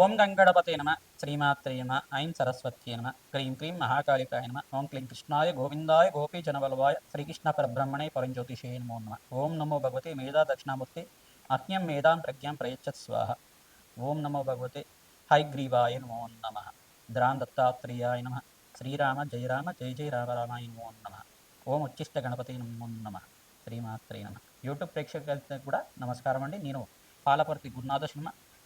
ఓం గంగణపతే నమ. శ్రీమాత్రే నమ. ఐం సరస్వత్యే నమ. క్రీం క్రీం మహాకాళికాయ నమ. ఓం క్లీం కృష్ణాయ గోవిందాయ గోపీజనవల్వాయ శ్రీకృష్ణ పరబ్రహ్మణే పరంజ్యోతిషే నమో నమ. ఓం నమో భగవతే మేధా దక్షిణామూర్తి అజ్ఞం మేధాం ప్రజ్ఞాం ప్రయచ్చత్ స్వాహ. ఓం నమో భగవతే హైగ్రీవాయ నమో నమ. ద్రాం దత్తాత్రేయాయ నమ. శ్రీరామ జయ రామ జయ జయ రామరామాయ నమో నమ. ఓం ఉచ్చిష్ట గణపతి నమో నమ. శ్రీమాత్రే నమ. యూట్యూబ్ ప్రేక్షకులకు కూడా నమస్కారం అండి. నేను పాలపర్తి గురునాథ శర్మ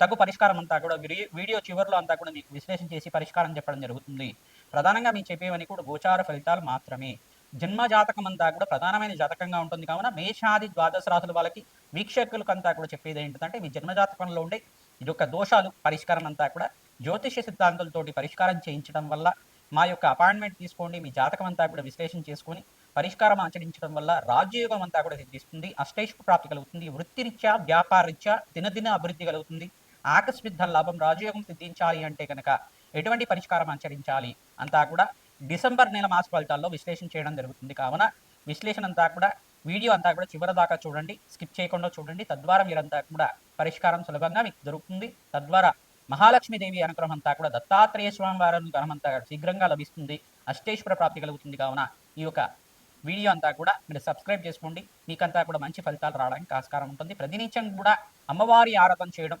తగు పరిష్కారం అంతా కూడా వీడియో చివరిలో అంతా కూడా మీకు విశ్లేషణ చేసి పరిష్కారం చెప్పడం జరుగుతుంది. ప్రధానంగా మీకు చెప్పేవని కూడా గోచార ఫలితాలు మాత్రమే. జన్మ జాతకం అంతా కూడా ప్రధానమైన జాతకంగా ఉంటుంది. కావున మేషాది ద్వాదశ రాసుల వాళ్ళకి వీక్షకులకు అంతా కూడా చెప్పేది ఏంటంటే మీ జన్మ జాతకంలో ఉండే ఇది యొక్క దోషాలు పరిష్కారం అంతా కూడా జ్యోతిష సిద్ధాంతాలతోటి పరిష్కారం చేయించడం వల్ల మా యొక్క అపాయింట్మెంట్ తీసుకోండి మీ జాతకం అంతా కూడా విశ్లేషణ చేసుకొని పరిష్కారం ఆచరించడం వల్ల రాజ్యయోగం అంతా కూడా సిద్ధిస్తుంది అష్టైష్ ప్రాప్తి కలుగుతుంది వృత్తిరీత్యా వ్యాపారరీత్యా దినదిన అభివృద్ధి కలుగుతుంది. ఆకస్మిక ధన లాభం రాజయోగం సిద్ధించాలి అంటే కనుక ఎటువంటి పరిష్కారం ఆచరించాలి అంతా కూడా డిసెంబర్ నెల మాస ఫలితాల్లో విశ్లేషణ చేయడం జరుగుతుంది. కావున విశ్లేషణ అంతా కూడా వీడియో అంతా కూడా చివరి దాకా చూడండి స్కిప్ చేయకుండా చూడండి. తద్వారా మీరంతా కూడా పరిష్కారం సులభంగా మీకు దొరుకుతుంది. తద్వారా మహాలక్ష్మీదేవి అనుగ్రహం అంతా కూడా దత్తాత్రేయ స్వామి వారి అనుగ్రహం అంతా శీఘ్రంగా లభిస్తుంది. అష్టేశ్వర ప్రాప్తి కలుగుతుంది. కావున ఈ యొక్క వీడియో అంతా కూడా మీరు సబ్స్క్రైబ్ చేసుకోండి. మీకంతా కూడా మంచి ఫలితాలు రావడానికి ఆస్కారం ఉంటుంది. ప్రతినిత్యం కూడా అమ్మవారి ఆరాధన చేయడం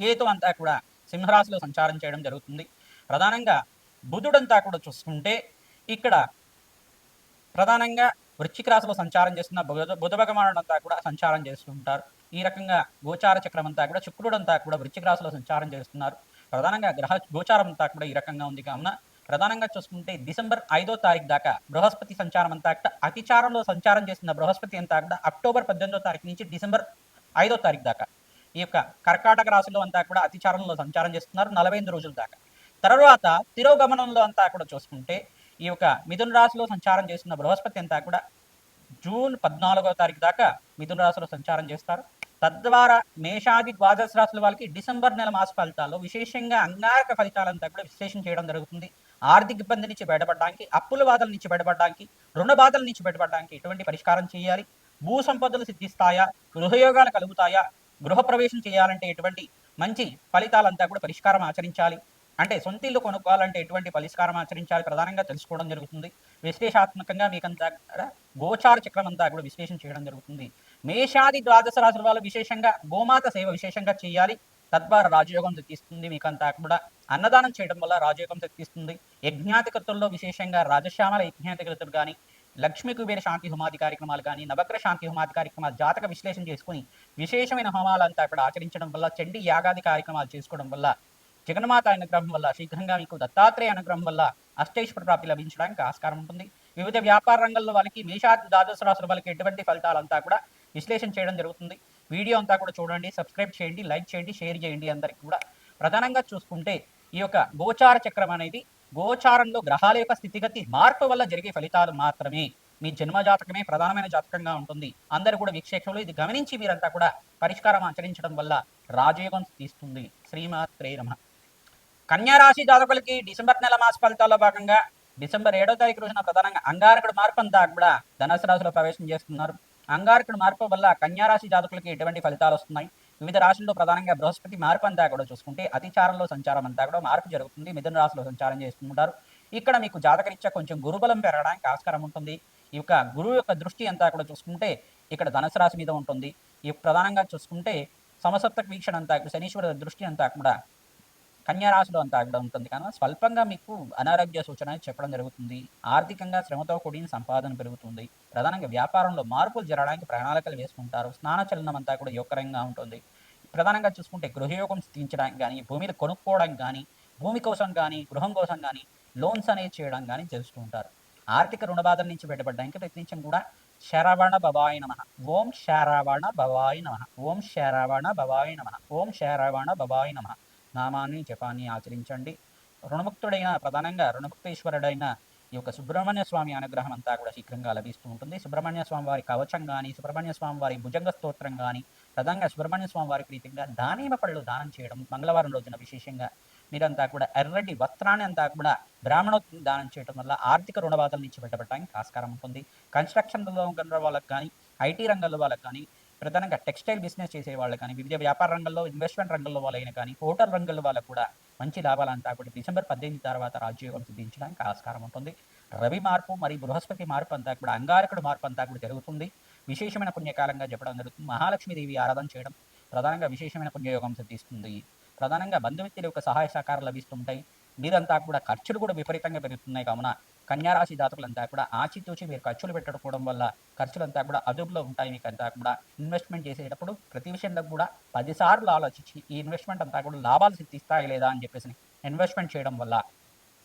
కేతు అంతా కూడా సింహరాశిలో సంచారం చేయడం జరుగుతుంది. ప్రధానంగా బుధుడంతా కూడా చూసుకుంటే ఇక్కడ ప్రధానంగా వృశ్చిక రాశిలో సంచారం చేస్తున్న బుధ బుధ కూడా సంచారం చేస్తుంటారు ఈ రకంగా గోచార చక్రం అంతా కూడా శుక్రుడంతా కూడా వృశ్చిక రాశిలో సంచారం చేస్తున్నారు. ప్రధానంగా గ్రహ గోచారం అంతా కూడా ఈ రకంగా ఉంది కావున ప్రధానంగా చూసుకుంటే డిసెంబర్ ఐదో తారీఖు దాకా బృహస్పతి సంచారం అంతా కూడా అతిచారంలో సంచారం చేస్తున్న బృహస్పతి అంతా కూడా అక్టోబర్ పద్దెనిమిదో తారీఖు నుంచి డిసెంబర్ ఐదో తారీఖు దాకా ఈ యొక్క కర్కాటక రాశిలో అంతా కూడా అతిచారంలో సంచారం చేస్తున్నారు నలభై ఎనిమిది రోజుల దాకా. తర్వాత తిరోగమనంలో అంతా కూడా చూసుకుంటే ఈ యొక్క మిథున రాశిలో సంచారం చేస్తున్న బృహస్పతి అంతా కూడా జూన్ పద్నాలుగో తారీఖు దాకా మిథున రాశిలో సంచారం చేస్తారు. తద్వారా మేషాది ద్వాదశ రాశుల వాళ్ళకి డిసెంబర్ నెల మాస ఫలితాల్లో విశేషంగా అంగారక ఫలితాలంతా కూడా విశ్లేషణ చేయడం జరుగుతుంది. ఆర్థిక ఇబ్బంది నుంచి బయటపడడానికి అప్పుల బాధల నుంచి బయటపడడానికి రుణ బాధల నుంచి బయటపడడానికి ఎటువంటి పరిష్కారం చేయాలి? భూ సంపదలు సిద్ధిస్తాయా? గృహయోగాలు కలుగుతాయా? గృహప్రవేశం చేయాలంటే ఎటువంటి మంచి ఫలితాలంతా కూడా పరిష్కారం ఆచరించాలి. అంటే సొంత ఇల్లు కొనుక్కోవాలంటే ఎటువంటి పరిష్కారం ఆచరించాలి ప్రధానంగా తెలుసుకోవడం జరుగుతుంది. విశ్లేషాత్మకంగా మీకంతా కూడా గోచార చక్రం అంతా కూడా విశ్లేషణ చేయడం జరుగుతుంది. మేషాది ద్వాదశ రాశుల వాళ్ళు విశేషంగా గోమాత సేవ విశేషంగా చేయాలి. తద్వారా రాజయోగం తెప్పిస్తుంది. మీకంతా కూడా అన్నదానం చేయడం వల్ల రాజయోగం తెప్పిస్తుంది. యజ్ఞాతికృతుల్లో విశేషంగా రాజశ్యామల యజ్ఞాతికృతులు కానీ లక్ష్మీ కుబేర శాంతి హోమాది కార్యక్రమాలు కానీ నవగ్రహ శాంతి హోమాది కార్యక్రమాలు జాతక విశ్లేషణ చేసుకుని విశేషమైన హోమాలంతా ఇక్కడ ఆచరించడం వల్ల చండీ యాగాది కార్యక్రమాలు చేసుకోవడం వల్ల జగన్మాత అనుగ్రహం వల్ల శీఘ్రంగా మీకు దత్తాత్రేయ అనుగ్రహం వల్ల అష్టైశ్వర ప్రాప్తి లభించడానికి ఆస్కారం ఉంటుంది. వివిధ వ్యాపార రంగంలో వాళ్ళకి మేషాది ద్వాదశ రాశుల వాళ్ళకి ఎటువంటి ఫలితాలంతా కూడా విశ్లేషణ చేయడం జరుగుతుంది. వీడియో అంతా కూడా చూడండి సబ్స్క్రైబ్ చేయండి లైక్ చేయండి షేర్ చేయండి అందరికి కూడా. ప్రధానంగా చూసుకుంటే ఈ యొక్క గోచార చక్రం అనేది గోచారంలో గ్రహాల యొక్క స్థితిగతి మార్పు వల్ల జరిగే ఫలితాలు మాత్రమే. మీ జన్మ జాతకమే ప్రధానమైన జాతకంగా ఉంటుంది. అందరూ కూడా వీక్షకులు ఇది గమనించి మీరంతా కూడా పరిష్కారం ఆచరించడం వల్ల రాజయోగం తీస్తుంది. శ్రీమాత్రే నమ. కన్యా రాశి జాతకులకి డిసెంబర్ నెల మాస ఫలితాల్లో భాగంగా డిసెంబర్ ఏడో తారీఖు రోజున ప్రధానంగా అంగారకుడు మార్పు అంతా కూడా ధనసు రాశిలో ప్రవేశం చేస్తున్నారు. అంగారకుడు మార్పు వల్ల కన్యా రాశి జాతకులకి ఎటువంటి ఫలితాలు వస్తున్నాయి? వివిధ రాశుల్లో ప్రధానంగా బృహస్పతి మార్పు అంతా కూడా చూసుకుంటే అతిచారంలో సంచారం అంతా కూడా మార్పు జరుగుతుంది. మిథున రాశిలో సంచారం చేస్తుంటారు. ఇక్కడ మీకు జాతకరీత్యా కొంచెం గురుబలం పెరగడానికి ఆస్కారం ఉంటుంది. ఈ యొక్క గురువు యొక్క దృష్టి అంతా కూడా చూసుకుంటే ఇక్కడ ధనుసు రాశి మీద ఉంటుంది. ఈ ప్రధానంగా చూసుకుంటే సమసప్తక వీక్షణ అంతా శనీశ్వర దృష్టి అంతా కూడా కన్యారాశిలో అంతా కూడా ఉంటుంది. కానీ స్వల్పంగా మీకు అనారోగ్య సూచన అని చెప్పడం జరుగుతుంది. ఆర్థికంగా శ్రమతో కూడిన సంపాదన పెరుగుతుంది. ప్రధానంగా వ్యాపారంలో మార్పులు జరగడానికి ప్రణాళికలు వేసుకుంటారు. స్నాన చలనం అంతా కూడా యోగకరంగా ఉంటుంది. ప్రధానంగా చూసుకుంటే గృహయోగం స్థితించడానికి కానీ భూమిని కొనుక్కోవడానికి కానీ భూమి కోసం కానీ గృహం కోసం కానీ లోన్స్ అనేవి చేయడం కానీ చేస్తూ ఉంటారు. ఆర్థిక రుణ బాధల నుంచి బయటపడడానికి ప్రయత్నించం కూడా శరవణ భవాయ నమ. ఓం శరవణ భవాయ నమ. ఓం శరవణ భవాయ నమ. ఓం శరవణ భవాయ నమ. నామాన్ని జపాన్ని ఆచరించండి. రుణముక్తుడైన ప్రధానంగా రుణముక్తేశ్వరుడైన ఈ యొక్క సుబ్రహ్మణ్య స్వామి అనుగ్రహం అంతా కూడా శీఘ్రంగా లభిస్తూ ఉంటుంది. సుబ్రహ్మణ్య స్వామి వారి కవచం కానీ సుబ్రహ్మణ్య స్వామి వారి భుజంగ స్తోత్రం కానీ ప్రధానంగా సుబ్రహ్మణ్య స్వామి వారి ప్రీతిగా దానిమ పళ్ళు దానం చేయడం మంగళవారం రోజున విశేషంగా మీరంతా కూడా ఎర్రటి వస్త్రాన్ని అంతా కూడా బ్రాహ్మణ దానం చేయడం వల్ల ఆర్థిక రుణబాధల నుంచి బయటపడడానికి ఆస్కారం ఉంటుంది. కన్స్ట్రక్షన్ రంగంలో వాళ్ళకి కానీ ఐటీ రంగంలో వాళ్ళకి కానీ ప్రధానంగా టెక్స్టైల్ బిజినెస్ చేసే వాళ్ళు కానీ వివిధ వ్యాపార రంగంలో ఇన్వెస్ట్మెంట్ రంగంలో వాళ్ళైనా కానీ హోటల్ రంగంలో వాళ్ళకు కూడా మంచి లాభాలంతా కూడా డిసెంబర్ పద్దెనిమిది తర్వాత రాజ్యోగం సిద్ధించడానికి ఆస్కారం ఉంటుంది. రవి మార్పు మరియు బృహస్పతి మార్పు అంతా కూడా అంగారకుడు మార్పు అంతా కూడా జరుగుతుంది. విశేషమైన పుణ్యకాలంగా చెప్పడం జరుగుతుంది. మహాలక్ష్మీదేవి ఆరాధన చేయడం ప్రధానంగా విశేషమైన పుణ్యయోగం సిద్ధిస్తుంది. ప్రధానంగా బంధుమిత్రుల యొక్క సహాయ సహకారాలు లభిస్తుంటాయి. మీరంతా కూడా ఖర్చులు కూడా విపరీతంగా పెరుగుతున్నాయి కావున కన్యారాశి జాతకులంతా కూడా ఆచితూచి మీరు ఖర్చులు పెట్టుకోవడం వల్ల ఖర్చులంతా కూడా అదుపులో ఉంటాయి. మీకు అంతా కూడా ఇన్వెస్ట్మెంట్ చేసేటప్పుడు ప్రతి విషయంలో కూడా పదిసార్లు ఆలోచించి ఈ ఇన్వెస్ట్మెంట్ అంతా కూడా లాభాలు సిద్ధిస్తాయి లేదా అని చెప్పేసి ఇన్వెస్ట్మెంట్ చేయడం వల్ల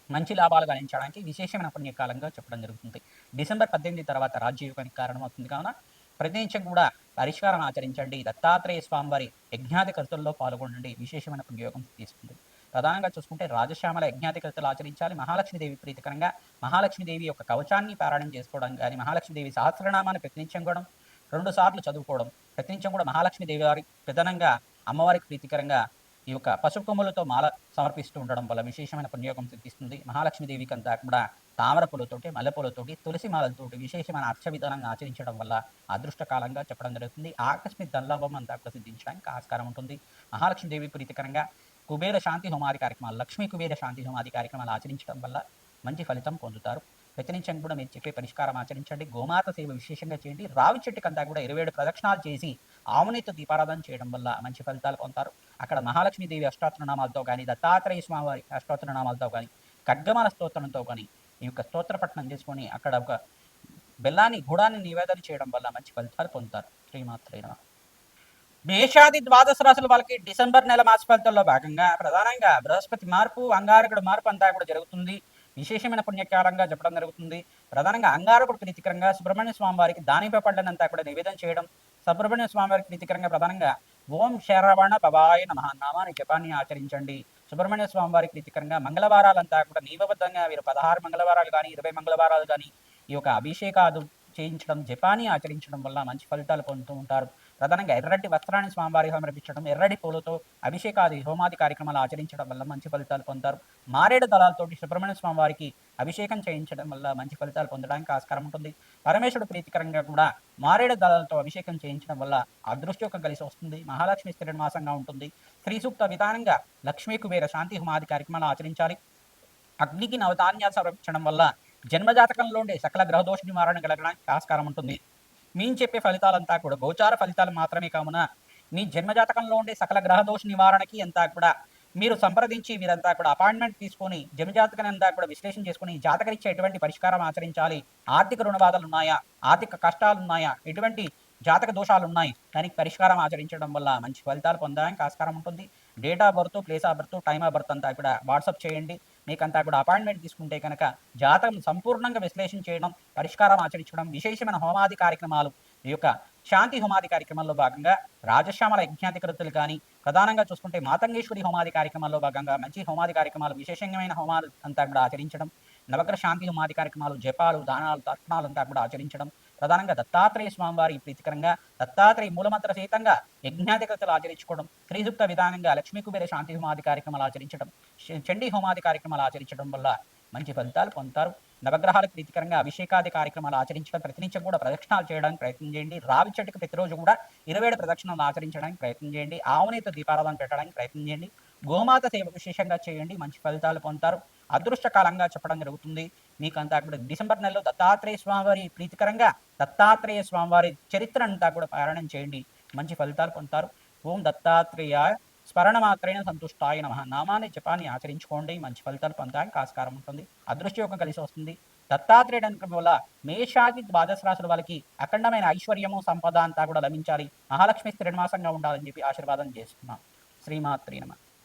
మంచి లాభాలు గణించడానికి విశేషమైన పుణ్యకాలంగా చెప్పడం జరుగుతుంది. డిసెంబర్ పద్దెనిమిది తర్వాత రాజ్యయుగానికి కారణమవుతుంది కావున ప్రతినిత్యం కూడా పరిష్కారం ఆచరించండి. దత్తాత్రేయ స్వామివారి యజ్ఞాది కృతుల్లో పాల్గొనండి. విశేషమైన పుణ్యయోగం తీసుకుంది ప్రధానంగా చూసుకుంటే రాజశ్యామల యజ్ఞాతి కృతులు ఆచరించాలి. మహాలక్ష్మీదేవి ప్రీతికరంగా మహాలక్ష్మీదేవి యొక్క కవచాన్ని పారాయణం చేసుకోవడం కానీ మహాలక్ష్మీదేవి సహస్రనామాన్ని ప్రతినిత్యం కూడా రెండు సార్లు చదువుకోవడం ప్రతినిత్యం కూడా మహాలక్ష్మీదేవి వారి ప్రధానంగా అమ్మవారికి ప్రీతికరంగా ఈ యొక్క పసుపు కొమ్ములతో మాల సమర్పిస్తూ ఉండడం వల్ల విశేషమైన పుణ్యోగం సిద్ధిస్తుంది. మహాలక్ష్మీదేవికి అంతా కూడా తామర పూలతోటి మల్లెపూలతోటి తులసి మాలలతోటి విశేషమైన అర్చ విధానంగా ఆచరించడం వల్ల అదృష్టకాలంగా చెప్పడం జరుగుతుంది. ఆకస్మిక ధనలాభం అంతా కూడా సిద్ధించడానికి ఆస్కారం ఉంటుంది. మహాలక్ష్మీదేవి ప్రీతికరంగా కుబేర శాంతి హోమాది కార్యక్రమాలు లక్ష్మీ కుబేర శాంతి హోమాది కార్యక్రమాలు ఆచరించడం వల్ల మంచి ఫలితం పొందుతారు. ప్రతినిత్యం కూడా మీరు చెప్పే పరిష్కారం ఆచరించండి. గోమాత సేవ విశేషంగా చేయండి. రావి చెట్టుకంతా కూడా ఇరవై ఏడు ప్రదక్షిణాలు చేసి ఆవునితో దీపారాధన చేయడం వల్ల మంచి ఫలితాలు పొందుతారు. అక్కడ మహాలక్ష్మీదేవి అష్టాత్రనామాలతో కానీ దత్తాత్రేయ స్వామివారి అష్టాత్రనామాలతో కానీ ఖడ్గమాల స్తోత్రంతో కానీ ఈ యొక్క స్తోత్ర పట్టణం చేసుకొని అక్కడ ఒక బెల్లాన్ని గుడాన్ని నివేదన చేయడం వల్ల మంచి ఫలితాలు పొందుతారు. శ్రీమాత్రే మేషాది ద్వాదశ రాశుల వాళ్ళకి డిసెంబర్ నెల మాస ఫలితాల్లో భాగంగా ప్రధానంగా బృహస్పతి మార్పు అంగారకుడు మార్పు అంతా కూడా జరుగుతుంది. విశేషమైన పుణ్యకాలంగా చెప్పడం జరుగుతుంది. ప్రధానంగా అంగారకుడు ప్రీతికరంగా సుబ్రహ్మణ్య స్వామి వారికి దానిపై పడ్డనంతా కూడా నివేదన చేయడం సుబ్రహ్మణ్య స్వామి వారికి ప్రీతికరంగా ప్రధానంగా ఓం శరవణ పవాయ నమ నామాన్ని జపాన్ని ఆచరించండి. సుబ్రహ్మణ్య స్వామి వారికి ప్రీతికరంగా మంగళవారాలంతా కూడా నియమబద్ధంగా వీరు పదహారు మంగళవారాలు కానీ ఇరవై మంగళవారాలు కానీ ఈ యొక్క అభిషేకాదు చేయించడం జపాన్ని ఆచరించడం వల్ల మంచి ఫలితాలు పొందుతూ ఉంటారు. ప్రధానంగా ఎర్రటి వస్త్రాన్ని స్వామివారి సమర్పించడం ఎర్రటి పూలతో అభిషేకాది హోమాది కార్యక్రమాలు ఆచరించడం వల్ల మంచి ఫలితాలు పొందారు మారేడు దళాలతోటి సుబ్రహ్మణ్య స్వామి వారికి అభిషేకం చేయించడం వల్ల మంచి ఫలితాలు పొందడానికి ఆస్కారం ఉంటుంది. పరమేశ్వరుడు ప్రీతికరంగా కూడా మారేడు దళాలతో అభిషేకం చేయించడం వల్ల అదృష్టయోగం కలిసి వస్తుంది. మహాలక్ష్మి స్థిర మాసంగా ఉంటుంది. స్త్రీ సూక్త విధానంగా లక్ష్మీ కుబేర శాంతి హోమాది కార్యక్రమాలు ఆచరించాలి. అగ్నికి నవధాన్యాలు సమర్పించడం వల్ల జన్మజాతకంలో ఉండే సకల గ్రహదోష నివారణ కలగడానికి ఆస్కారం ఉంటుంది. మేము చెప్పే ఫలితాలంతా కూడా గోచార ఫలితాలు మాత్రమే కావున మీ జన్మజాతకంలో ఉండే సకల గ్రహదోష నివారణకి అంతా కూడా మీరు సంప్రదించి మీరంతా కూడా అపాయింట్మెంట్ తీసుకొని జన్మజాతకం అంతా కూడా విశ్లేషణ చేసుకుని జాతకరిచ్చే ఎటువంటి పరిష్కారం ఆచరించాలి ఆర్థిక రుణబాధలు ఉన్నాయా ఆర్థిక కష్టాలు ఉన్నాయా ఎటువంటి జాతక దోషాలు ఉన్నాయి దానికి పరిష్కారం ఆచరించడం వల్ల మంచి ఫలితాలు పొందడానికి ఆస్కారం ఉంటుంది. Date of birth place of birth time of birth అంతా కూడా వాట్సాప్ చేయండి. మీకంతా కూడా అపాయింట్మెంట్ తీసుకుంటే కనుక జాతకం సంపూర్ణంగా విశ్లేషణ చేయడం పరిష్కారం ఆచరించడం విశేషమైన హోమాది కార్యక్రమాలు ఈ యొక్క శాంతి హోమాది కార్యక్రమంలో భాగంగా రాజశ్యామల యజ్ఞాధికృతులు కానీ ప్రధానంగా చూసుకుంటే మాతంగేశ్వరి హోమాది కార్యక్రమాల్లో భాగంగా మంచి హోమాది కార్యక్రమాలు విశేషమైన హోమాలు అంతా కూడా ఆచరించడం నవగ్రహ శాంతి హోమాది కార్యక్రమాలు జపాలు దానాలు తర్పణాలు అంతా కూడా ఆచరించడం ప్రధానంగా దత్తాత్రేయ స్వామివారి ప్రీతికరంగా దత్తాత్రేయ మూలమంత్ర సహితంగా యజ్ఞాధికృతలు ఆచరించుకోవడం శ్రీసూక్త విధానంగా లక్ష్మీ కుబేర శాంతి హోమాది కార్యక్రమాలు ఆచరించడం చండీ హోమాది కార్యక్రమాలు ఆచరించడం వల్ల మంచి ఫలితాలు పొందుతారు. నవగ్రహాలకు ప్రీతికరంగా అభిషేకాది కార్యక్రమాలు ఆచరించడం ప్రతినిత్యం కూడా ప్రదక్షిణాలు చేయడానికి ప్రయత్నం చేయండి. రావి చెట్టుకు ప్రతిరోజు కూడా ఇరవై ఏడు ప్రదక్షిణాలు ఆచరించడానికి ప్రయత్నం చేయండి. ఆవునేత దీపారాధన పెట్టడానికి ప్రయత్నం చేయండి. గోమాత సేవ విశేషంగా చేయండి. మంచి ఫలితాలు పొందుతారు. అదృష్టకాలంగా చెప్పడం జరుగుతుంది. మీకు అంతా కూడా డిసెంబర్ నెలలో దత్తాత్రేయ స్వామివారి ప్రీతికరంగా దత్తాత్రేయ స్వామివారి చరిత్ర అంతా కూడా పారాయణం చేయండి. మంచి ఫలితాలు పొందుతారు. ఓం దత్తాత్రేయ స్మరణ మాత్రైన సంతుష్టాయ నమ. నామాన్ని జపాన్ని ఆచరించుకోండి. మంచి ఫలితాలు పొందడానికి ఆస్కారం ఉంటుంది. అదృష్టయోగం కలిసి వస్తుంది. దత్తాత్రేయుడు అనుకున్న వల్ల మేషాది ద్వాదశ రాశుల వాళ్ళకి అఖండమైన ఐశ్వర్యము సంపద అంతా కూడా లభించాలి. మహాలక్ష్మి శ్రీనివాసంగా ఉండాలని చెప్పి ఆశీర్వాదం చేస్తున్నాం. శ్రీమాత్రి నమ.